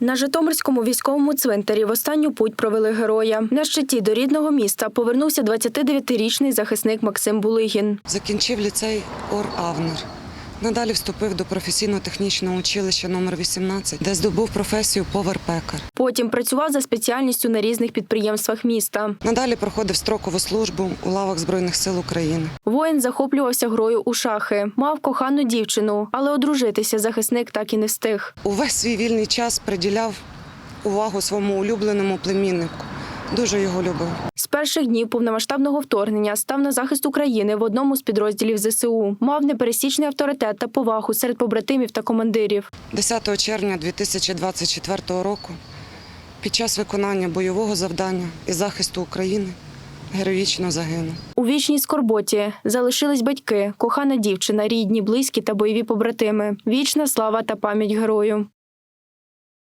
На Житомирському військовому цвинтарі в останню путь провели героя. На щиті до рідного міста повернувся 29-річний захисник Максим Булигін. Закінчив ліцей Ор Авнер. Надалі вступив до професійно-технічного училища номер 18, де здобув професію повар-пекар. Потім працював за спеціальністю на різних підприємствах міста. Надалі проходив строкову службу у лавах Збройних сил України. Воїн захоплювався грою у шахи, мав кохану дівчину, але одружитися захисник так і не встиг. Увесь свій вільний час приділяв увагу своєму улюбленому племіннику. Дуже його любив. З перших днів повномасштабного вторгнення став на захист України в одному з підрозділів ЗСУ. Мав непересічний авторитет та повагу серед побратимів та командирів. 10 червня 2024 року під час виконання бойового завдання і захисту України героїчно загинув. У вічній скорботі залишились батьки, кохана дівчина, рідні, близькі та бойові побратими. Вічна слава та пам'ять герою.